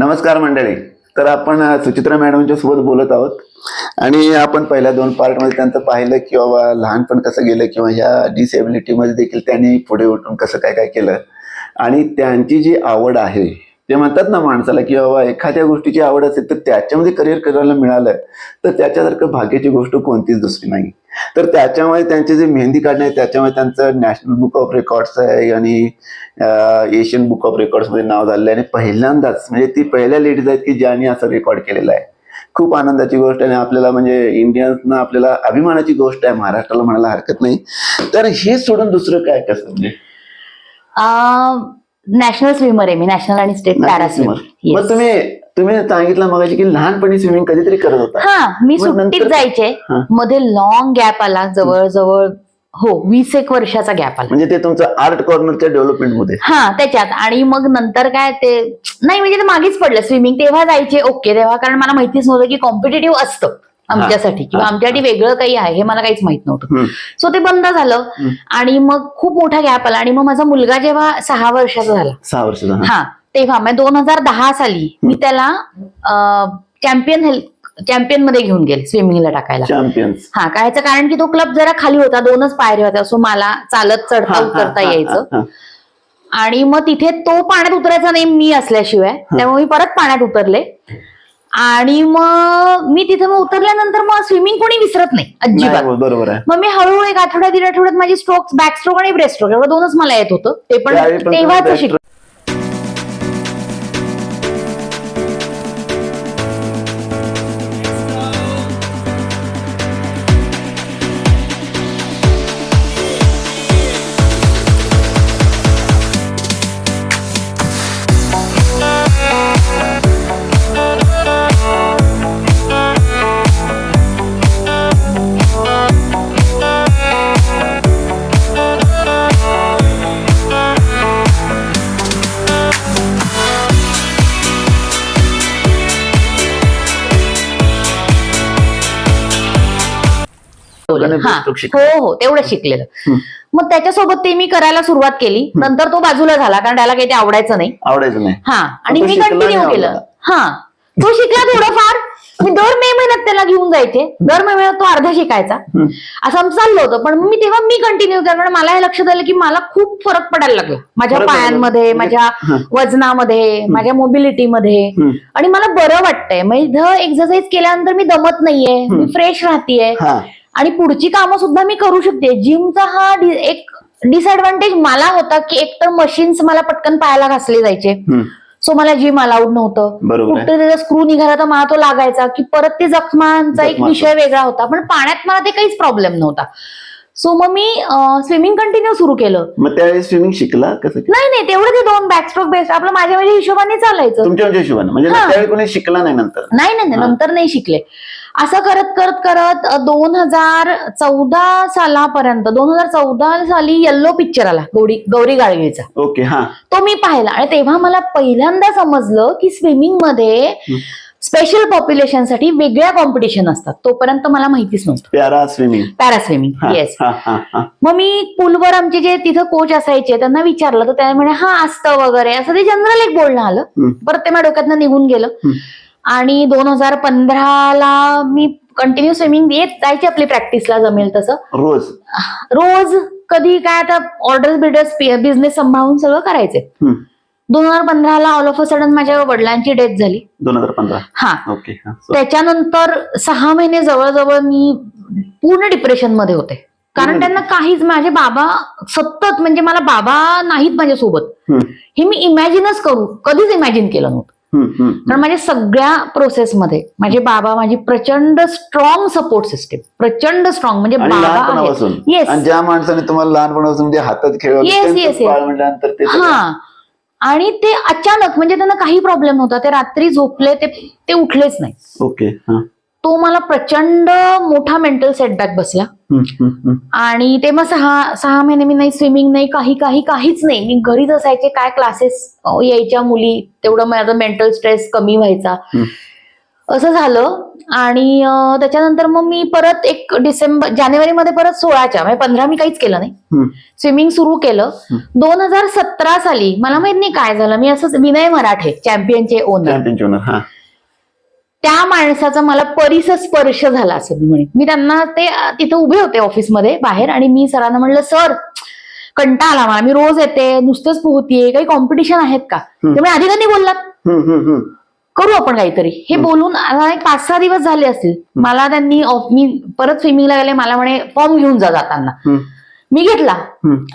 नमस्कार मंडळी. तर आपण सुचित्रा मॅडमच्या सोबत बोलत आहोत. आणि आपण पहिल्या दोन पार्टमध्ये त्यांचं पाहिलं की बाबा लहानपण कसं गेलं किंवा ह्या डिसेबिलिटीमध्ये देखील त्यांनी पुढे उठून कसं काय काय केलं. आणि त्यांची जी आवड आहे ते म्हणतात ना माणसाला की बाबा एखाद्या गोष्टीची आवड असेल तर त्याच्यामध्ये करिअर करायला मिळालं तर त्याच्यासारखं भाग्याची गोष्ट कोणतीच दुसरी नाही. तर त्याच्यामुळे त्यांचे जे मेहंदी काढणे आहे, त्याच्यामुळे त्यांचं नॅशनल बुक ऑफ रेकॉर्ड्स आहे आणि एशियन बुक ऑफ रेकॉर्ड्समध्ये नाव झालेलं आहे. आणि पहिल्यांदाच म्हणजे ती पहिल्या लेडीज आहेत की ज्यांनी असं रेकॉर्ड केलेलं आहे. खूप आनंदाची गोष्ट आहे आणि आपल्याला म्हणजे इंडियन्सना आपल्याला अभिमानाची गोष्ट आहे. महाराष्ट्राला म्हणायला हरकत नाही. तर हे सोडून दुसरं काय कसं म्हणजे? नॅशनल स्विमर आहे मी नॅशनल आणि स्टेट पॅरा मग तुम्ही तुम्ही सांगितलं मगाशी की लहानपणी स्विमिंग कधीतरी करत होता. हा मी मग सुट्टीत जायचे. मध्ये लॉंग गॅप आला जवळजवळ हो वीस एक वर्षाचा गॅप आला. म्हणजे ते तुमचं आर्ट कॉर्नरच्या डेव्हलपमेंटमध्ये. हा त्याच्यात. आणि मग नंतर काय ते नाही म्हणजे ते मागेच पडलं. स्विमिंग तेव्हा जायचे ओके तेव्हा. कारण मला माहितीच नव्हतं की कॉम्पिटेटिव्ह असतं. आमच्यासाठी किंवा. आमच्यासाठी वेगळं काही आहे हे मला काहीच माहीत नव्हतं. सो ते बंद झालं. आणि मग खूप मोठा गॅप आला आणि मग माझा मुलगा जेव्हा सहा वर्षाचा झाला. सहा वर्षाचा हा. तेव्हा म्हणजे दोन हजार दहा साली मी त्याला चॅम्पियन हेल्थ चॅम्पियनमध्ये घेऊन गेले स्विमिंगला टाकायला. हा काय याचं कारण की तो क्लब जरा खाली होता दोनच पायऱ्या होत्या सो मला चालत चढता उतरता यायचं. आणि मग तिथे तो पाण्यात उतरायचा नाही मी असल्याशिवाय त्यामुळे मी परत पाण्यात उतरले. आणि मग मी तिथे मग उतरल्यानंतर मग स्विमिंग कोणी विसरत नाही अजिबात. बरोबर आहे. मग मी हळूहळू एक आठवड्या दीड आठवड्यात माझी स्ट्रोक बॅक स्ट्रोक आणि ब्रेस्ट स्ट्रोक एवढं दोनच मला येत होतं. ते पण त्यावेळी पण तुम्ही तेव्हाच शिकले. हा. हो तेवढं शिकलेलं. मग त्याच्यासोबत ते मी करायला सुरुवात केली. नंतर तो बाजूला झाला कारण त्याला काही ते आवडायचं नाही. आवडायचं नाही. हा आणि मी कंटिन्यू केलं. हा. तो शिकला थोडंफार. मी दर मे महिन्यात त्याला घेऊन जायचे. दर मे महिन्यात तो अर्धा शिकायचा. असं आमचं चाललं होतं. पण मी तेव्हा मी कंटिन्यू केलं कारण मला हे लक्षात आलं की मला खूप फरक पडायला लागला. माझ्या पायांमध्ये. माझ्या. वजनामध्ये माझ्या मोबिलिटीमध्ये. आणि मला बरं वाटतंय. मग इथं एक्सरसाइज केल्यानंतर मी दमत नाहीये. मी फ्रेश राहतीये. आणि पुढची कामं सुद्धा मी करू शकते. जिमचा हा एक डिसएडव्हान्टेज मला होता की एक तर मशीन्स मला पटकन पायाला घासले जायचे. सो मला जिम अलाउड नव्हतं. कुठे त्याचा स्क्रू निघाला तर मला तो लागायचा की परत ते जखमांचा एक. विषय वेगळा होता. पण पाण्यात मला ते काहीच प्रॉब्लेम नव्हता. सो मग मी स्विमिंग कंटिन्यू सुरू केलं. मग त्यावेळी स्विमिंग शिकला कसं? नाही नाही तेवढं ते दोन बॅकस्ट्रोक बेस्ट आपलं माझ्या माझ्या हिशोबाने चालायचं. तुमच्या हिशोबाने. म्हणजे कोणी शिकला नाही नंतर. नाही नाही, नंतर नाही शिकले. असं करत करत करत दोन हजार चौदा सालापर्यंत दोन हजार चौदा साली येल्लो पिक्चर आला गौरी गौरी गाळगीचा ओके हा. तो मी पाहिला आणि तेव्हा मला पहिल्यांदा समजलं की स्विमिंगमध्ये स्पेशल पॉप्युलेशनसाठी वेगळ्या कॉम्पिटिशन असतात. तोपर्यंत मला माहितीच नव्हतं. प्यारा स्विमिंग पॅरा स्विमिंग येस मग मी पूलवर आमचे जे तिथं कोच असायचे त्यांना विचारलं तर त्या म्हणे हा असतं वगैरे. असं ते जनरल एक बोलणं आलं. परत ते माझ्या डोक्यातनं निघून गेलं. आणि दोन हजार पंधराला मी कंटिन्यू स्विमिंग येत जायची आपली प्रॅक्टिसला जमेल तसं. रोज? रोज कधी काय आता ऑर्डर बिल्डर्स बिझनेस सांभाळून सगळं करायचे. दोन हजार पंधराला ऑल ऑफ अ सडन माझ्या वडिलांची डेथ झाली. दोन हजार पंधरा. हा. त्याच्यानंतर सहा महिने जवळजवळ मी पूर्ण डिप्रेशनमध्ये होते. कारण त्यांना काहीच माझे बाबा सतत म्हणजे मला बाबा नाहीत माझ्यासोबत. हे मी इमॅजिनच करू कधीच इमॅजिन केलं नव्हतं. कारण माझ्या सगळ्या प्रोसेसमध्ये माझे बाबा माझी प्रचंड स्ट्रॉंग सपोर्ट सिस्टीम प्रचंड स्ट्रॉंग म्हणजे बाबा ज्या माणसाने तुम्हाला लहानपणापासून म्हणजे हातात सगळं- हा. आणि ते अचानक म्हणजे त्यांना काही प्रॉब्लेम नव्हता ते रात्री झोपले ते ते उठलेच नाही. ओके तो मला प्रचंड मोठा मेंटल सेटबॅक बसला. हम्म, हम्म, हम्म. आणि ते मग सहा सहा महिने मी नाही स्विमिंग नाही काही काही काहीच नाही. मी घरीच असायचे काय क्लासेस यायच्या मुली तेवढं माझं मेंटल स्ट्रेस कमी व्हायचा. असं झालं. आणि त्याच्यानंतर मग मी परत एक डिसेंबर जानेवारीमध्ये परत सोळाच्या म्हणजे पंधरा मी काहीच केलं नाही. स्विमिंग सुरू केलं. दोन हजार सतरा साली मला माहीत नाही काय झालं. मी असंच विनय मराठे चॅम्पियनचे ओनर त्या माणसाचा मला परिस स्पर्श झाला असं मी म्हणेन. मी त्यांना ते तिथं उभे होते ऑफिसमध्ये बाहेर आणि मी सरांना म्हणलं सर कंटाळा आला मला. मी रोज येते नुसतंच पोहतीये. काही कॉम्पिटिशन आहेत का? त्यामुळे आधी कधी बोललात. करू आपण काहीतरी. हे बोलून एक पाच सहा दिवस झाले असतील. मला त्यांनी ऑफ- मी परत स्विमिंगला गेले मला म्हणे फॉर्म घेऊन जा जाताना. मी घेतला.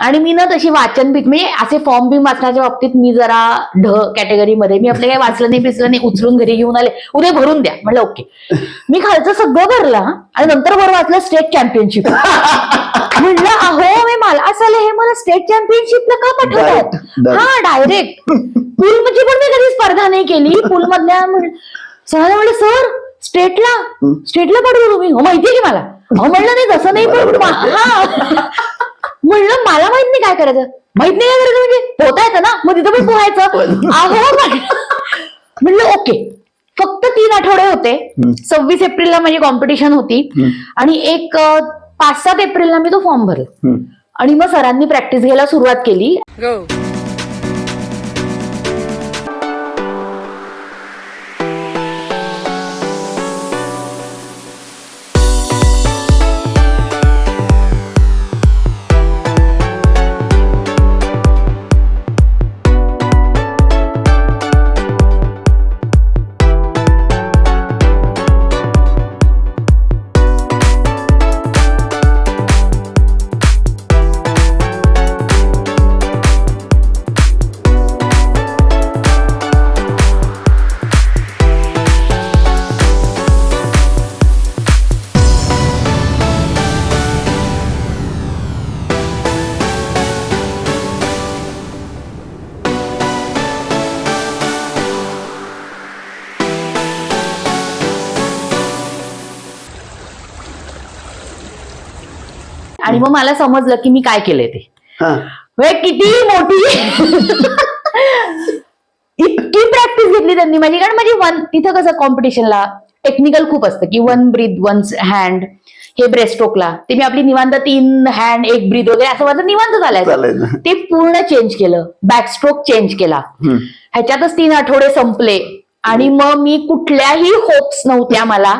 आणि मी ना तशी वाचन भीत म्हणजे असे फॉर्म बिम वाचण्याच्या बाबतीत मी जरा ढ कॅटेगरीमध्ये मी आपलं काही वाचलं नाही पिसलं नाही उचलून घरी घेऊन आले. उद्या भरून द्या. म्हणलं ओके. मी खालचं सगळं भरलं. आणि नंतर वर वाचलं स्टेट चॅम्पियनशिप म्हणलं अहो मी मला असं हे मला स्टेट चॅम्पियनशिपला का पाठवतात. हा डायरेक्ट पूल मध्ये पण मी कधी स्पर्धा नाही केली. पूल मधल्या म्हण- सरांना म्हणलं सर स्टेटला स्टेटला पाठवतो तुम्ही? हो माहितीये की मला? अहो म्हणलं नाही तसं नाही पण बरोबर. मा- हा. म्हणलं मला माहीत नाही काय करायचं. माहीत नाही काय करायचं म्हणजे पोहता येतं ना मग तिथं पण पोहायचं. अहो म्हण- म्हणलं ओके. फक्त तीन आठवडे होते. सव्वीस एप्रिलला माझी कॉम्पिटिशन होती. आणि एक अं, पाच सात एप्रिलला मी तो फॉर्म भरला. हम्म. आणि मग सरांनी प्रॅक्टिस घ्यायला सुरुवात केली. Go. आणि मग मला समजलं की मी काय केलंय ते. म्हणजे किती मोठी इतकी प्रॅक्टिस घेतली त्यांनी. माझी कारण माझी वन तिथं कसं कॉम्पिटिशनला टेक्निकल खूप असतं की वन ब्रीथ वन हँड हे ब्रेस्टोकला ते मी आपली निवांत तीन हँड एक ब्रीथ वगैरे असं माझं निवांत चालायचं. ते पूर्ण चेंज केलं. बॅकस्ट्रोक चेंज केला. ह्याच्यातच तीन आठवडे संपले. आणि मग मी कुठल्याही होप्स नव्हत्या मला.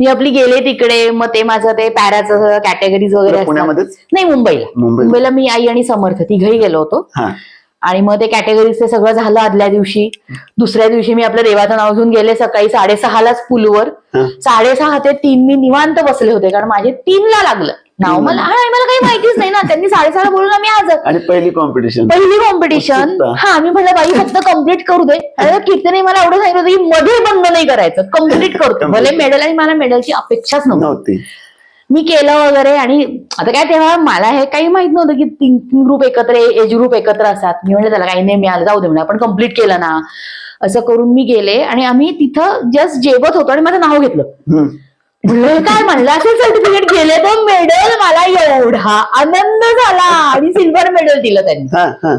मी आपली गेले तिकडे मग ते माझं ते पॅराचं कॅटेगरीज वगैरे असतात. पुण्यामध्येच? नाही मुंबईला मुंबईला. मुंबईला मी आई आणि समर्थ तिघही गेलो होतो हा आणि मग ते कॅटेगरीज ते सगळं झालं आदल्या दिवशी दुसऱ्या दिवशी मी आपलं देवाचं नाव घेऊन गेले सकाळी साडेसहालाच पूलवर हा. साडेसहा ते तीन मी निवांत बसले होते कारण माझे तीनला लागलं नाव मला हा, मला काही माहितीच नाही ना. त्यांनी साडेसहाला बोलून आम्ही आज आणि पहिली कॉम्पिटिशन पहिली कॉम्पिटिशन. हा मी म्हटलं बाई फक्त कंप्लीट करू दे. आणि कीर्तने मला एवढं सांगितलं होतं की मध्ये बंद नाही करायचं. कंप्लीट करतो. भले मेडल आणि मला मेडलची अपेक्षाच नव्हती. नव्हती. मी केलं वगैरे आणि आता काय तेव्हा मला हे काही माहीत नव्हतं की तीन तीन ग्रुप एकत्र एज ग्रुप एकत्र असतात. मी म्हणलं त्याला काही नाही मिळालं जाऊ दे म्हणजे आपण कंप्लीट केलं ना. असं करून मी गेले आणि आम्ही तिथं जस्ट जेवत होतो आणि माझं नाव घेतलं. काय म्हणलं? असे सर्टिफिकेट गेले तो मेडल मला एवढा आनंद झाला. आणि सिल्वर मेडल दिलं त्यांनी. हा हा.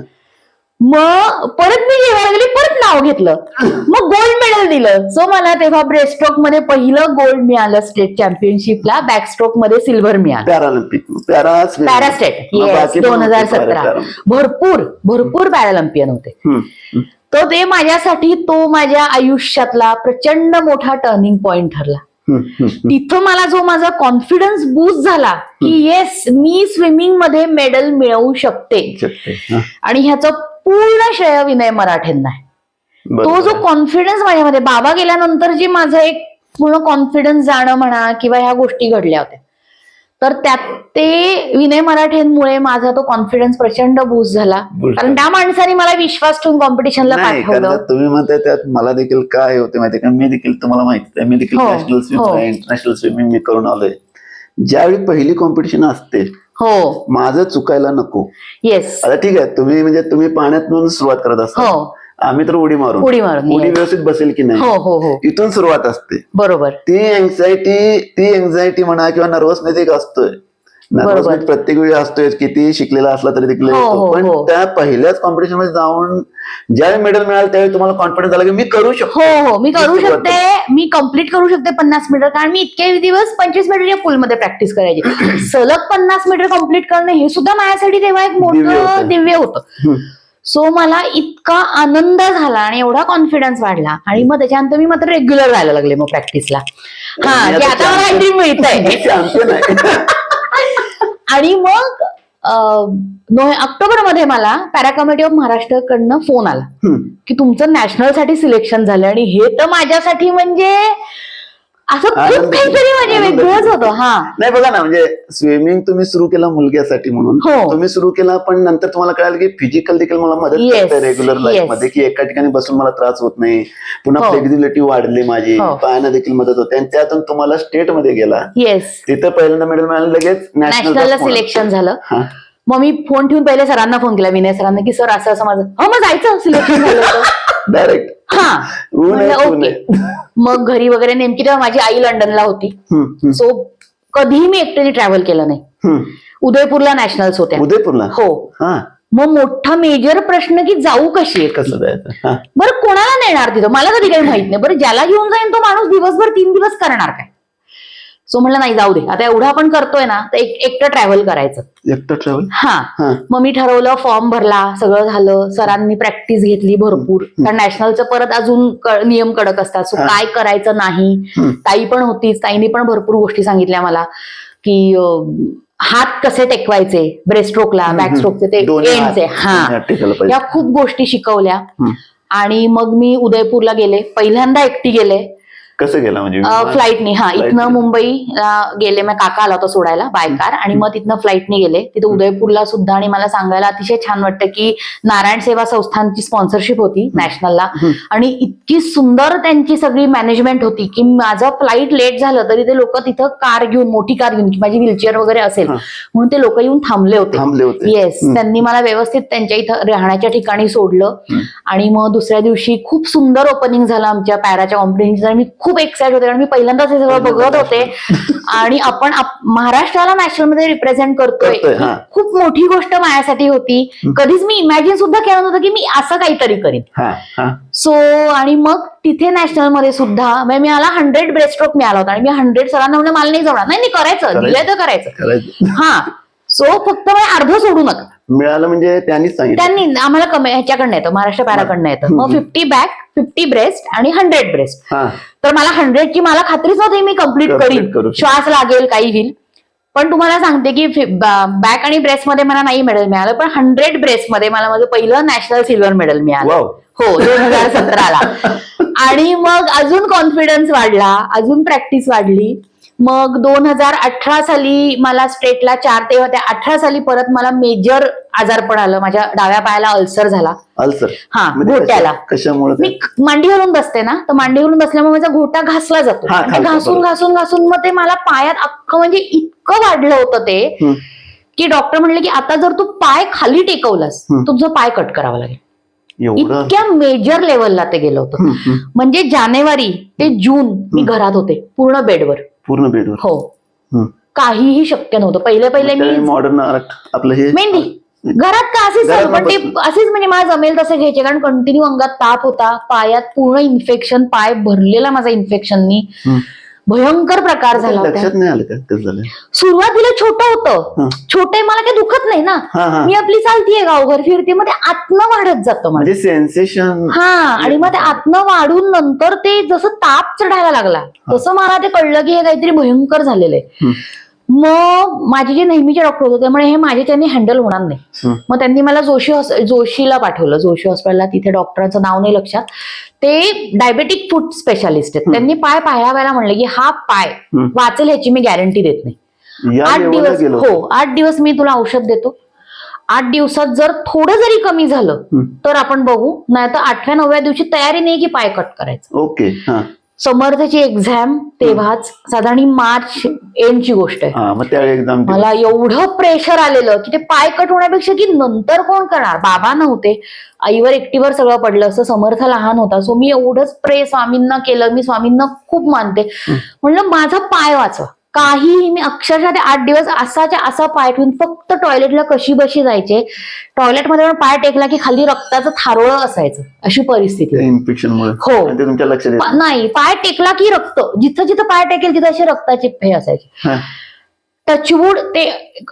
मग परत मी जेवायला गेले परत नाव घेतलं. मग गोल्ड मेडल दिलं. सो मला तेव्हा ब्रेस्ट्रोकमध्ये पहिलं गोल्ड मिळालं स्टेट चॅम्पियनशिपला बॅकस्ट्रोकमध्ये सिल्वर मिळालं. Paralympic para para state yes दोन हजार सतरा. पॅरा- भरपूर भरपूर पॅरालिम्पियन होते. तर ते माझ्यासाठी तो माझ्या आयुष्यातला प्रचंड मोठा टर्निंग पॉइंट ठरला. तिथं मला जो माझा कॉन्फिडन्स बूस्ट झाला की येस मी स्विमिंगमध्ये मेडल मिळवू शकते. आणि ह्याचं पूर्ण श्रेय विनय मराठेंना आहे. तो जो. कॉन्फिडन्स माझ्यामध्ये बाबा गेल्यानंतर जी माझं एक पूर्ण कॉन्फिडन्स जाणं म्हणा किंवा ह्या गोष्टी घडल्या होत्या तर त्यात ते विनय मराठेंमुळे माझा तो कॉन्फिडन्स प्रचंड बूस्ट झाला. कारण त्या माणसाने मला विश्वास ठेवून कॉम्पिटिशनला कारण पाठवलं. तुम्ही म्हणताय त्यात मला देखील काय होते माहिती का? मी देखील तुम्हाला माहिती आहे मी देखील नॅशनल. स्विमिंग इंटरनॅशनल स्विमिंग मी करून आलोय. ज्यावेळी पहिली कॉम्पिटिशन असते हो. माझं चुकायला नको. येस आता ठीक आहे तुम्ही म्हणजे तुम्ही पाण्यातून सुरुवात करत असता. हो. आम्ही तर उडी मारून उडी मारून, उडी. व्यवस्थित बसेल की हो नाही हो हो इथून सुरुवात असते बरोबर ती एन्झायटी ती एन्झायटी म्हणा किंवा नर्वसनेस एक असतोय. म्हणजे प्रत्येक वेळी असतोय किती शिकलेला असला तरी देखील हो. हो, पण हो. त्या पहिल्याच कॉम्पिटिशनमध्ये जाऊन ज्यावेळी मेडल मिळालं त्यावेळी तुम्हाला कॉन्फिडन्स आला की मी करू शकतो हो हो मी करू शकते मी कंप्लीट करू शकते पन्नास मीटर कारण मी इतके दिवस पंचवीस मीटरच्या पूलमध्ये प्रॅक्टिस करायची सलग पन्नास मीटर कंप्लीट करणं हे सुद्धा माझ्यासाठी तेव्हा एक मोठं. दिव्य होतं. सो मला इतका आनंद झाला आणि एवढा कॉन्फिडन्स वाढला. आणि मग त्याच्यानंतर मी मात्र रेग्युलर जायला लागले मग प्रॅक्टिसला हा आता मला काहीतरी चॅम्पियन आहे आणि मग ऑक्टोबरमध्ये मला पॅरा कमिटी ऑफ महाराष्ट्र कडनं फोन आला. की तुमचं नॅशनलसाठी सिलेक्शन झालं आणि हे तर माझ्यासाठी म्हणजे असं खूप काहीतरी म्हणजे वेगळंच होतं हा. नाही बघा ना म्हणजे स्विमिंग तुम्ही सुरू केला मुलग्यासाठी म्हणून. हो. तुम्ही सुरू केला पण नंतर तुम्हाला कळालं की फिजिकल देखील मला मदत Yes, करते रेग्युलर लाईफ. मध्ये की एका ठिकाणी बसून मला त्रास होत नाही. पुन्हा हो. फ्लेक्झिबिलिटी वाढली माझी. हो. पायानं देखील मदत होते. आणि त्यातून तुम्हाला स्टेटमध्ये गेला. येस तिथं पहिल्यांदा मेडल मिळालं लगेच नॅशनलला नॅशनल सिलेक्शन झालं. मग मी फोन ठेवून पहिले सरांना फोन केला विनय सरांना की सर असं असं माझं हो मग जायचं सिलेक्शन झालं होतं. डायरेक्ट हा. म्हणलं, ओके. मग घरी वगैरे नेमकी तेव्हा माझी आई लंडनला होती. सो कधीही मी एकट्याने ट्रॅव्हल केलं नाही. उदयपूरला नॅशनल्स होत्या. उदयपूरला? हो. हा. मग मोठा मेजर प्रश्न की जाऊ कशी आहे कसं जायचं? हा. बरं कोणाला नेणार तिथं? मला कधी काही माहीत नाही. बरं ज्याला घेऊन जाईन तो माणूस दिवसभर तीन दिवस करणार काय? सो म्हणलं नाही जाऊ दे. आता एवढं आपण करतोय ना तर एक एकटं ट्रॅव्हल करायचं. एकटं ट्रॅव्हल हा. मग मी ठरवलं फॉर्म भरला सगळं झालं. सरांनी प्रॅक्टिस घेतली भरपूर. कारण नॅशनलचं परत अजून नियम कडक असतात. सो. काय करायचं नाही. ताई पण होतीच. ताईने पण भरपूर गोष्टी सांगितल्या मला. की हात कसे टेकवायचे? ब्रेस्ट्रोकला बॅक स्ट्रोकचे ते एंडचे हा. या खूप गोष्टी शिकवल्या. आणि मग मी उदयपूरला गेले. पहिल्यांदा एकटी गेले. कसं गेला म्हणजे फ्लाईटनी हा इथनं. मुंबई गेले मग काका आला होता सोडायला बाय कार आणि मग तिथनं फ्लाईटनी गेले तिथे उदयपूरला सुद्धा आणि मला सांगायला अतिशय छान वाटतं की नारायण सेवा संस्थांची स्पॉन्सरशिप होती नॅशनलला. आणि इतकी सुंदर त्यांची सगळी मॅनेजमेंट होती की माझं फ्लाईट लेट झालं तरी ते लोक तिथं कार घेऊन मोठी कार घेऊन की माझी व्हीलचेअर वगैरे असेल. म्हणून ते लोक येऊन थांबले होते येस. त्यांनी मला व्यवस्थित त्यांच्या इथं राहण्याच्या ठिकाणी सोडलं. आणि मग दुसऱ्या दिवशी खूप सुंदर ओपनिंग झालं आमच्या पॅराच्या कॉम्पिटिशन मी खूप एक्साइट होते. कारण मी पहिल्यांदाच हे सगळं बघत होते. आणि आपण आप- महाराष्ट्राला नॅशनलमध्ये रिप्रेझेंट करतोय. खूप मोठी गोष्ट माझ्यासाठी होती. कधीच मी इमॅजिन सुद्धा केलं नव्हतं की मी असं काहीतरी करीन. सो आणि मग तिथे नॅशनलमध्ये सुद्धा म्हणजे मी मला हंड्रेड ब्रेस्ट्रोक मिळाला होता. आणि मी हंड्रेड सरांना म्हणलं मला नाही जमणार. नाही करायचं. दिलंय तर करायचं. हा. सो फक्त मला अर्ध सोडू नका. मिळालं म्हणजे त्यांनी आम्हाला कमी ह्याच्याकडनं येतं महाराष्ट्र पॅराकडनं येतं. मग. फिफ्टी बॅक फिफ्टी ब्रेस्ट आणि हंड्रेड ब्रेस्ट. हा. तर मला हंड्रेडची मला खात्रीच नव्हती मी कंप्लीट Complete करीन. शकतो. श्वास लागेल काही होईल. पण तुम्हाला सांगते की बॅक आणि ब्रेस्टमध्ये मला नाही मेडल मिळालं पण हंड्रेड ब्रेस्टमध्ये मला माझं पहिलं नॅशनल सिल्वर मेडल मिळालं. वाव हो दोन हजार सतराला. आणि मग अजून कॉन्फिडन्स वाढला अजून प्रॅक्टिस वाढली. मग दोन हजार अठरा साली मला स्टेटला चार ते होत्या अठरा साली परत मला मेजर आजारपण आलं माझ्या डाव्या पायाला अल्सर झाला अल्सर हा म्हणजे घोट्याला कशा- कशामुळे मी ते? मांडी घालून बसते ना तर मांडी घालून बसल्यामुळे माझा घोटा घासला जातो घासून. घासून घासून मग ते मला पायात अख्खं म्हणजे इतकं वाढलं होतं ते. की डॉक्टर म्हणले की आता जर तू पाय खाली टेकवलास. तुझं पाय कट करावा लागेल इतक्या मेजर लेवलला ते गेलं होतं. म्हणजे जानेवारी ते जून मी. घरात होते पूर्ण बेडवर पूर्ण बेडवर हो. काहीही शक्य नव्हतं. पहिले पहिले मी मॉडर्न आपलं हे मेहंदी घरात का असेच घरात पण ते. असेच म्हणजे मला जमेल तसे घ्यायचे कारण कंटिन्यू अंगात ताप होता. पायात पूर्ण इन्फेक्शन पाय भरलेला माझा इन्फेक्शननी. भयंकर प्रकार झाला होता. लक्षात नाही आलं का? कसं झालं? सुरुवातीला छोटं होतं. छोटे मला काही दुखत नाही ना. हा मी आपली चालतीये गावभर फिरते मग ते आतनं वाढत जातं मला. म्हणजे सेन्सेशन हा आणि मग ते आतनं वाढून नंतर ते जसं ताप चढायला लागला तसं मला ते कळलं की हे काहीतरी भयंकर झालेलं आहे. मग माझे जे नेहमीचे डॉक्टर होते त्यामुळे हे माझे त्यांनी हँडल होणार नाही. मग त्यांनी मला जोशी जोशीला पाठवलं जोशी हॉस्पिटलला तिथे डॉक्टरांचं नाव नाही लक्षात. ते डायबेटिक फूड स्पेशालिस्ट आहेत. त्यांनी पाय पाहायला म्हणले की हा पाय. वाचेल ह्याची मी गॅरंटी देत नाही. आठ दिवस हो आठ दिवस मी तुला औषध देतो. आठ दिवसात जर थोडं जरी कमी झालं. तर आपण बघू. नाही तर आठव्या नवव्या दिवशी तयारी नाही की पाय कट करायचं. ओके हा. समर्थची एक्झाम तेव्हाच साधारण मार्च एंडची गोष्ट आहे. हा मग त्यावेळी एक्झाम मला एवढं प्रेशर आलेलं की ते पाय कट होण्यापेक्षा की नंतर कोण करणार? बाबा नव्हते. आईवर एकटीवर सगळं पडलं असं समर्थ लहान होता. सो मी एवढंच प्रे स्वामींना केलं. मी स्वामींना खूप मानते. म्हणलं माझा पाय वाचवा. काहीही मी अक्षरशः ते आठ दिवस असाच्या असा पाय ठेवून फक्त टॉयलेटला कशी बशी जायचे. टॉयलेटमध्ये पण पाय टेकला की खाली रक्ताचं थारोळं असायचं. अशी परिस्थिती. इन्फेक्शन हो. तुमच्या लक्षात नाही पाय टेकला की रक्त. जिथं जिथं पाय टेकेल तिथं असे रक्ताचे हे असायचे. टचवूड ते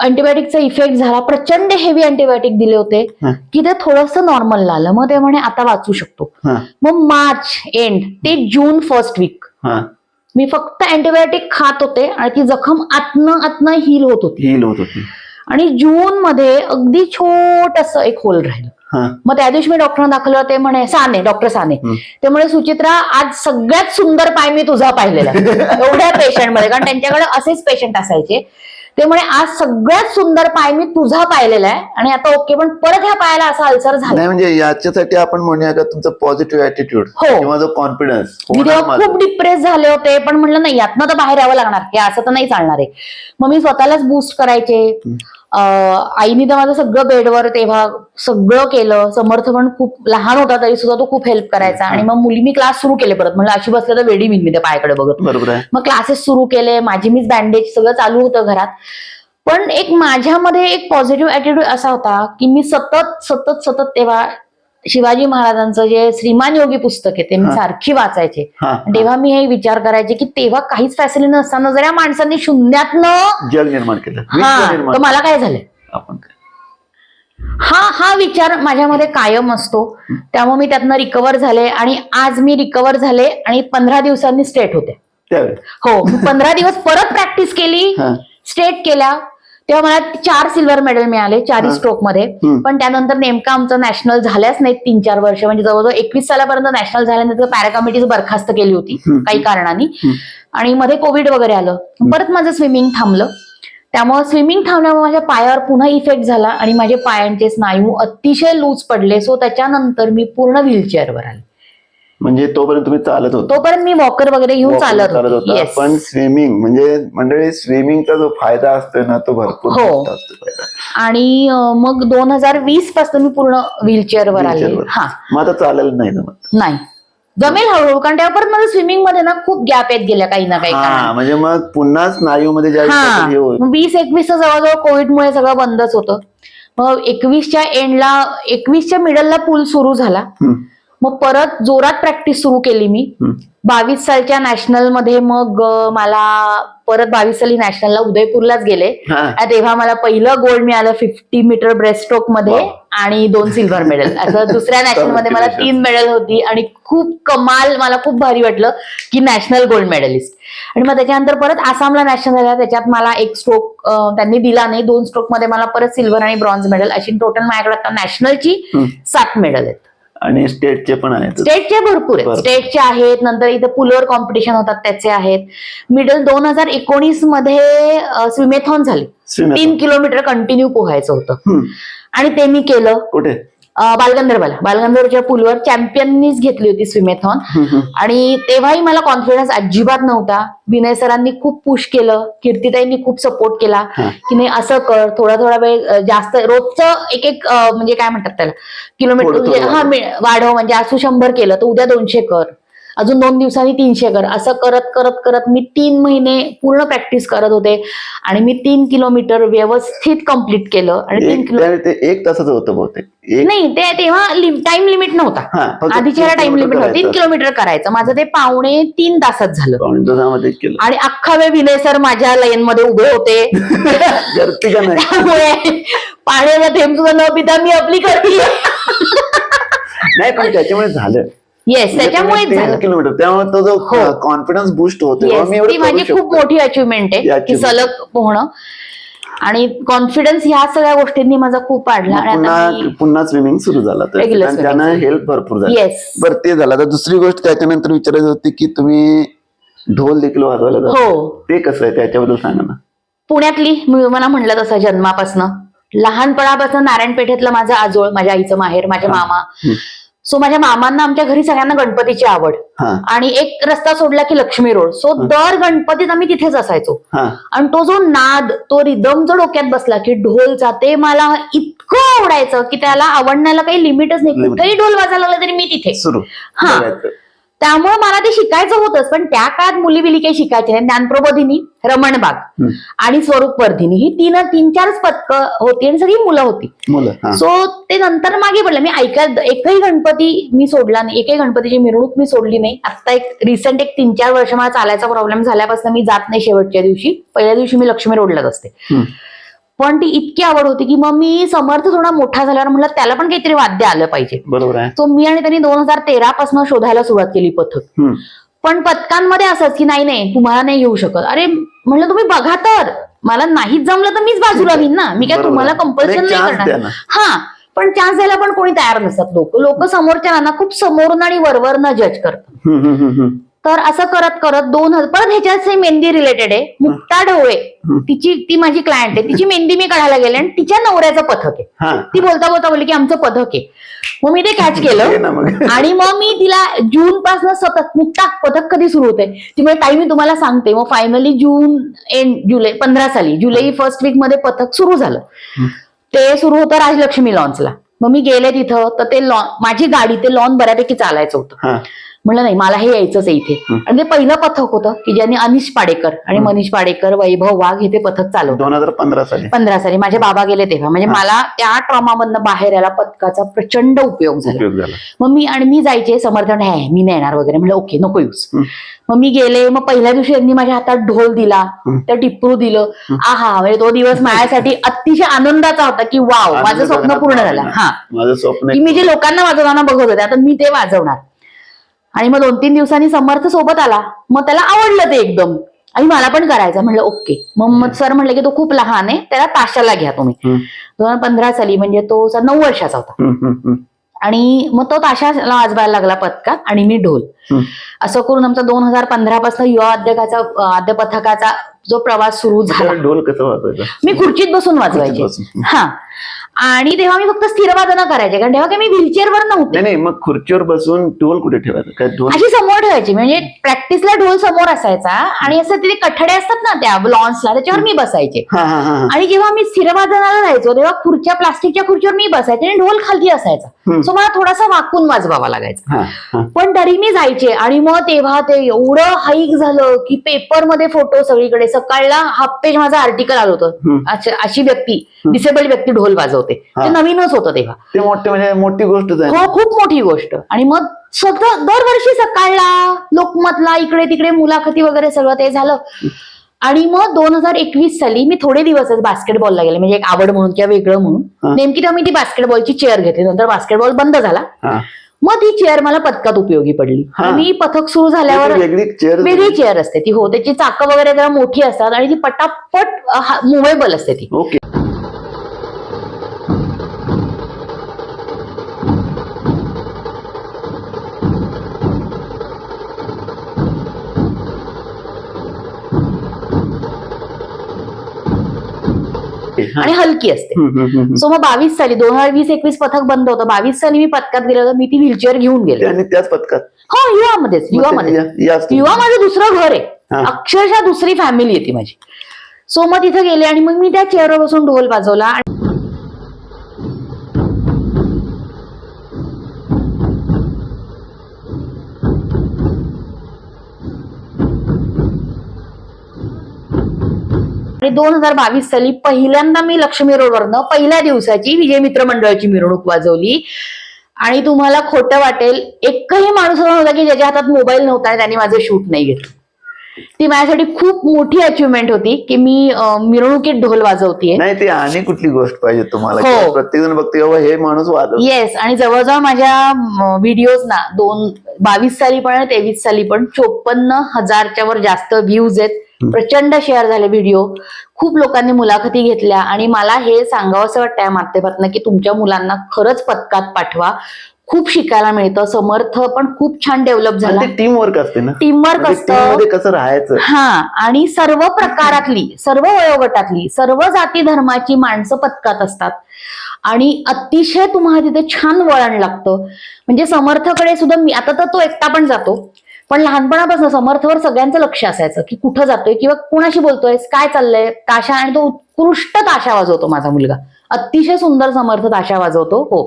अँटीबायोटिकचा इफेक्ट झाला. प्रचंड हेवी अँटीबायोटिक दिले होते. की ते थोडंसं नॉर्मल आलं. मग ते म्हणे आता वाचू शकतो. मग मार्च एंड ते जून फर्स्ट वीक मी फक्त अँटीबायोटिक खात होते आणि ती जखम आतनं आतनं हील होत होती. हील होत होती. आणि जून मध्ये अगदी छोटस एक होल राहिलं. हा. मग त्या दिवशी मी डॉक्टरांना दाखवलं ते म्हणे साने डॉक्टर साने. ते म्हणे सुचित्रा आज सगळ्यात सुंदर पाय मी तुझा पाहिलेला आहे." एवढ्या पेशंटमध्ये कारण त्यांच्याकडे असेच पेशंट असायचे. ते म्हणे आज सगळ्यात सुंदर पाय मी तुझा पाहिलेला आहे आणि आता ओके पण परत ह्या पायाला असा अल्सर झाला. नाही म्हणजे याच्यासाठी आपण म्हणूया का तुमचं पॉझिटिव्ह ऍटिट्यूड हो. किंवा जो कॉन्फिडन्स मी तेव्हा खूप डिप्रेस झाले होते पण म्हटलं नाही यातनं तर बाहेर यावं लागणार हे असं तर नाही चालणार आहे. मग मी स्वतःलाच बूस्ट करायचे. आईनी तर माझं सगळं बेडवर तेव्हा सगळं केलं. समर्थ पण खूप लहान होता तरी सुद्धा तो खूप हेल्प करायचा. आणि मग मुली मी क्लास सुरू केले परत. म्हणलं अशी बसले तर वेडी मी त्या पायाकडे बघत. मग क्लासेस सुरू केले. माझी मीच बँडेज सगळं चालू होतं घरात. पण एक माझ्यामध्ये एक पॉझिटिव्ह ऍटिट्यूड असा होता की मी सतत सतत सतत तेव्हा शिवाजी महाराजांचं जे श्रीमान योगी पुस्तक आहे ते मी. सारखी वाचायचे. तेव्हा मी हे विचार करायचे की तेव्हा काहीच फॅसिलिटी नसताना जर या माणसांनी शून्यातनं जग निर्माण केलं. हा मला काय आपण काय. हा हा विचार माझ्यामध्ये कायम असतो. त्यामुळे मी त्यातनं रिकवर झाले आणि आज मी रिकवर झाले आणि पंधरा दिवसांनी स्टेट होते. हो पंधरा दिवस परत प्रॅक्टिस केली. स्टेट केल्या. तेव्हा मला चार सिल्वर मेडल मिळाले चारही. स्ट्रोकमध्ये. पण त्यानंतर नेमकं आमचं नॅशनल झाल्याच नाही तीन चार वर्ष म्हणजे जवळजवळ एकवीस सालापर्यंत नॅशनल झाल्यानंतर पॅरा कमिटीच बरखास्त केली होती. काही कारणाने. आणि मध्ये कोविड वगैरे आलं परत माझं स्विमिंग थांबलं त्यामुळे स्विमिंग थांबल्यामुळे माझ्या पायावर पुन्हा इफेक्ट झाला आणि माझे पायांचे स्नायू अतिशय लूज पडले सो त्याच्यानंतर मी पूर्ण व्हीलचेअरवर आले म्हणजे तोपर्यंत तुम्ही चालत होतो. तोपर्यंत मी वॉकर वगैरे घेऊन चालत चालत होते. पण स्विमिंग म्हणजे मंडळी स्विमिंगचा जो फायदा असतो ना तो भरपूर हो. मोठा असतो फायदा. आणि अं, मग दोन हजार वीसपासून मी पूर्ण व्हीलचेअरवर आले. Wheelchairवर. हा. मग आता चालेल नाही जमत. नाही. जमेल हळूहळू कारण तेव्हा परत माझं स्विमिंगमध्ये ना खूप गॅप येत गेल्या काही ना काही हा. म्हणजे मग पुन्हा स्नायूमध्ये ज्या हा. हे होईल. मग वीस एकवीस जवळजवळ कोविडमुळे सगळं बंदच होतं. मग एकवीसच्या एंडला एकवीसच्या मिडलला पूल सुरू झाला. हम्म, मग परत जोरात प्रॅक्टिस सुरू केली मी. बावीस सालच्या नॅशनलमध्ये मग मला परत बावीस साली नॅशनलला उदयपूरलाच गेले. तेव्हा मला पहिलं गोल्ड मिळालं फिफ्टी मीटर ब्रेस्ट स्ट्रोकमध्ये. आणि दोन सिल्वर मेडल असं दुसऱ्या नॅशनलमध्ये मला. तीन मेडल होती आणि खूप कमाल मला खूप भारी वाटलं की नॅशनल गोल्ड मेडलिस्ट आणि मग त्याच्यानंतर परत आसामला नॅशनल झाला. त्याच्यात मला एक स्ट्रोक त्यांनी दिला नाही. दोन स्ट्रोकमध्ये मला परत सिल्वर आणि ब्रॉन्झ मेडल अशी टोटल माझ्याकडे आता नॅशनलची. सात मेडल आहेत. आणि स्टेटचे पण आहेत. स्टेटचे भरपूर आहेत. स्टेटचे आहेत नंतर इथे पुलवर कॉम्पिटिशन होतात त्याचे आहेत. मिडल दोन हजार एकोणीसमध्ये स्विमेथॉन झाले. तीन किलोमीटर कंटिन्यू पोहायचं होतं. आणि ते मी केलं. कुठे? बालगंधर्वला. बालगंधर्वच्या पुलवर चॅम्पियननीच घेतली होती स्विमेथॉन. आणि तेव्हाही मला कॉन्फिडन्स अजिबात नव्हता. विनय सरांनी खूप पुश केलं. कीर्तिताईंनी खूप सपोर्ट केला. की नाही असं कर. थोडा थोडा वेळ जास्त रोजचं एक एक म्हणजे काय म्हणतात त्याला? किलोमीटर म्हणजे हा वाढव. म्हणजे असू शंभर केलं तर उद्या दोनशे कर. अजून दोन दिवसांनी तीनशे कर. असं करत करत करत मी तीन महिने पूर्ण प्रॅक्टिस करत होते आणि मी तीन किलोमीटर व्यवस्थित कंप्लीट केलं आणि तीन किलो ते एक तासाचं होतं बहुतेक. एक नाही ते तेव्हा टाइम लिमिट नव्हता. हा फक्त आधीच्या तीन टाइम किलोमीटर लिमिट होतं तीन करायचं. किलोमीटर करायचं. माझं ते पावणे तीन तासात झालं. पावणे तासामध्ये केलं आणि अख्खा वेळ विनय सर माझ्या लाईन मध्ये उभे होते. करते का नाही? त्यामुळे पाण्याला थेंब सुद्धा न पिता मी आपली करते. नाही पण त्याच्यामुळे झालं. येस त्याच्यामुळे म्हणजे तीन झालं किलोमीटर त्यामुळे तो जो हो. कॉन्फिडन्स बुस्ट होतो Yes, ती माझी. खूप मोठी अचिव्हमेंट आहे की achievement. सलग पोहणं आणि कॉन्फिडन्स ह्या सगळ्या गोष्टींनी माझा खूप वाढला मग आणि पुन्हा आता मी पुन्हा स्विमिंग सुरू झाला तर Regular आणि swimming त्यानं सुरू. हेल्प भरपूर झाली येस बरं ते झालं आता दुसरी गोष्ट त्याच्यानंतर विचारायची होती की तुम्ही ढोल देखील वाजवायला जाता. हो ते कसं आहे त्याच्याबद्दल सांगा ना पुण्यातली मी मला म्हणलं तसं जन्मापासनं लहानपणापासून नारायणपेठेतलं माझं आजोळ माझ्या आईचं माहेर माझे हा. मामा हम्म. सो माझ्या मामांना आमच्या घरी सगळ्यांना गणपतीची आवड. हा. आणि एक रस्ता सोडला की लक्ष्मी रोड. सो दर गणपतीत आम्ही तिथेच असायचो. हा. आणि तो जो नाद तो रिदम जो डोक्यात बसला की ढोलचा ते मला इतकं आवडायचं की त्याला आवडण्याला काही लिमिटच नाही. Limit. कुठेही ढोल वाजायला लागला तरी मी तिथे. सुरू. हा. बघायचं. त्यामुळे मला ते शिकायचं होतंच पण त्या काळात मुली बिली काही शिकायचे नाही. ज्ञानप्रबोधिनी रमणबाग. आणि स्वरूप वर्धिनी ही तीन तीन चारच पथकं होती आणि सगळी मुलं होती. सो ते नंतर मागे पडलं. मी ऐकायला एकही गणपती मी सोडला नाही. एकही गणपतीची मिरवणूक मी सोडली नाही. आता एक रिसेंट एक तीन चार वर्ष मला चालायचा प्रॉब्लेम झाल्यापासून मी जात नाही शेवटच्या दिवशी. पहिल्या दिवशी मी लक्ष्मी रोडलाच असते. पण ती इतकी आवड होती की मग मी समर्थ थोडा मोठा झाल्यावर म्हटलं त्याला पण काहीतरी वाद्य आलं पाहिजे. बरोबर आहे. सो मी आणि त्यांनी दोन हजार तेरा पासून शोधायला सुरुवात केली पथक. पण पथकांमध्ये असंच की नाही नाही तुम्हाला नाही येऊ शकत. अरे म्हणलं तुम्ही बघा तर. मला नाहीच जमलं तर मीच बाजूला घेईन ना. मी काय तुम्हाला. कंपल्शन नाही करणार. हा. पण चान्स द्यायला पण कोणी तयार नसतात लोक. लोक समोरच्या खूप समोरून आणि वरवरनं जज करतात. तर असं करत करत दोन हजार परत ह्याच्यात मेहंदी रिलेटेड आहे. मुक्ता ढवळे. तिची ती माझी क्लायंट आहे. तिची मेहंदी मी काढायला गेले आणि तिच्या नवऱ्याचं पथक आहे. ती बोलता बोलता बोलली की आमचं पथक आहे. मग मी ते कॅच केलं आणि मग मी तिला जून पासून सतत मुक्ता पथक कधी सुरू होते ती म्हणजे ताई मी तुम्हाला सांगते. मग फायनली जून एंड जुलै पंधरा साली जुलै फर्स्ट वीकमध्ये पथक सुरू झालं. ते सुरू होतं राजलक्ष्मी लॉन्चला मग मी गेले तिथं तर ते लॉन माझी गाडी ते लॉन बऱ्यापैकी चालायचं होतं. म्हणलं नाही मला हे यायचंच आहे इथे. आणि ते पहिलं पथक होतं की ज्यांनी अनिश पाडेकर आणि. मनीष पाडेकर वैभव वाघ हे ते पथक चालवतं दोन हजार पंधरा साली. पंधरा साली. माझे बाबा गेले तेव्हा. म्हणजे. मला त्या ट्रॉमामधनं बाहेर यायला पथकाचा प्रचंड उपयोग झाला. मग मी आणि मी जायचे समर्थन आहे मी नाही येणार वगैरे. म्हणलं ओके नको यूज. मग मी गेले. मग पहिल्या दिवशी त्यांनी माझ्या हातात ढोल दिला. त्या टिप्पू दिलं. आहा म्हणजे तो दिवस माझ्यासाठी अतिशय आनंदाचा होता की वाव माझं स्वप्न पूर्ण. झालं. हा. माझं स्वप्न की मी जे लोकांना वाजवताना बघत होते आता मी ते वाजवणार. आणि मग दोन तीन दिवसांनी समर्थ सोबत आला. मग त्याला आवडलं ते एकदम. आणि मला पण करायचं. म्हणलं ओके. मग मग सर म्हणलं की तो खूप लहान आहे त्याला ताशाला घ्या तुम्ही. दोन हजार पंधरा साली म्हणजे तो नऊ वर्षाचा होता. आणि मग तो ताशाला वाजवायला लागला पथकात आणि मी ढोल. असं करून आमचा दोन हजार पंधरा पासून युवा अध्यक्षाचा वाद्य पथकाचा जो प्रवास सुरू झाला. ढोल कसं वाजवायचं? मी खुर्चीत बसून वाजवायचे. हा. आणि तेव्हा मी फक्त स्थिर वादन करायचे कारण तेव्हा काही मी व्हीलचेअरवर नव्हते. नाही नाही मग खुर्चीवर बसून ढोल कुठे ठेवायचं? काय ढोल अशी समोर ठेवायची म्हणजे प्रॅक्टिसला ढोल समोर असायचा आणि असं तिथे कठडे असतात ना त्या लॉन्सला त्याच्यावर मी बसायचे. हा हा हा हा. आणि जेव्हा मी स्थिरवादनाला जायचो तेव्हा खुर्च्या प्लास्टिकच्या खुर्चीवर मी बसायचे आणि ढोल खाली असायचा. सो मला थोडासा वाकून वाजवावा लागायचा. पण तरी मी जायचे आणि मग तेव्हा ते एवढं हाईक झालं की पेपरमध्ये फोटो सगळीकडे. सकाळला हाफ पेज माझं आर्टिकल आलं होतं. अशी व्यक्ती डिसेबल व्यक्ती ढोल वाजवते. हा. ते नवीनच होतं तेव्हा. ते मोठे म्हणजे मोठी गोष्टच आहे. हो खूप मोठी गोष्ट. आणि मग सगळं दरवर्षी सकाळला लोकमतला इकडे तिकडे मुलाखती वगैरे सगळं ते झालं. आणि मग दोन हजार एकवीस साली मी थोडे दिवस बास्केटबॉलला गेले. म्हणजे एक आवड म्हणून किंवा वेगळं. म्हणून. नेमकी तेव्हा मी ती बास्केटबॉलची चेअर घेतली. नंतर बास्केटबॉल बंद झाला. मग ती चेअर मला पथकात उपयोगी पडली. मी पथक सुरू झाल्यावर वेगळी चेअर असते. ती हो त्याची चाकं वगैरे जरा मोठी असतात आणि ती पटापट मुव्हेबल असते ती. हलकी असते. सो मग बावीस साली दोन हजार वीस एकवीस पथक बंद होतं. बावीस साली मी पथकात गेले होते. मी ती व्हीलचेअर घेऊन गेले. आणि त्याच पथकात? हो युवामध्येच युवामध्ये. युवा माझं दुसरं घर आहे. अक्षरशः दुसरी फॅमिली आहे ती माझी. सो मग तिथे गेले आणि मग मी त्या चेअरवर बसून ढोल वाजवला आणि दोन हजार बावीस साली पहिल्यांदा मी लक्ष्मी रोडवरनं पहिल्या दिवसाची विजय मित्र मंडळाची मिरवणूक वाजवली. आणि तुम्हाला खोटं वाटेल एकही माणूस असा नव्हता की ज्याच्या हातात मोबाईल नव्हता आणि त्यांनी माझं शूट नाही घेतलं. ती माझ्यासाठी खूप मोठी अचिव्हमेंट होती की मी मिरवणुकीत ढोल वाजवतीये. नाही ते आणि कुठली गोष्ट पाहिजे तुम्हाला? हो. प्रत्येक जण बघते हे माणूस वाजव येस आणि जवळजवळ माझ्या व्हिडिओज ना दोन बावीस साली पण आणि तेवीस साली पण चोपन्न हजारच्या वर जास्त व्ह्यूज आहेत. प्रचंड शेअर झाले व्हिडिओ खूप लोकांनी मुलाखती घेतल्या आणि मला हे सांगावं असं वाटतं या माध्यमातून की तुमच्या मुलांना खरंच पथकात पाठवा. खूप शिकायला मिळतं. समर्थ पण खूप छान डेव्हलप झाला. ते टीम वर्क असते ना. टीमवर्क टीम असतं. कसं राहायचं? हा. आणि सर्व प्रकारातली सर्व वयोगटातली सर्व जाती धर्माची माणसं पथकात असतात. आणि अतिशय तुम्हाला तिथे छान वळण लागतं. म्हणजे समर्थकडे सुद्धा मी आता तर तो एकटा पण जातो. पण लहानपणापासून समर्थवर सगळ्यांचं लक्ष असायचं की कुठं जातोय किंवा कुणाशी बोलतोय काय चाललंय? ताशा आणि तो उत्कृष्ट ताशा वाजवतो माझा मुलगा. अतिशय सुंदर समर्थ ताशा वाजवतो हो.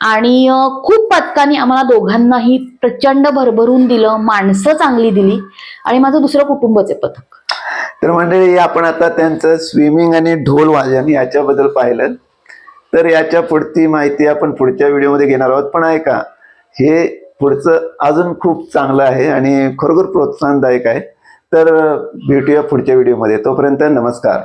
आणि खूप पथकांनी आम्हाला दोघांनाही प्रचंड भरभरून दिलं माणसं चांगली दिली आणि माझं दुसरं कुटुंबच आहे पथक. तर मंडळी आपण आता त्यांचं स्विमिंग आणि ढोल वाजन याच्याबद्दल पाहिलं. तर याच्या पुढची माहिती आपण पुढच्या व्हिडिओमध्ये घेणार आहोत. पण ऐका हे पुढचं अजून खूप चांगलं आहे आणि खरोखर प्रोत्साहनदायक आहे. तर भेटूया पुढच्या व्हिडिओमध्ये तोपर्यंत नमस्कार.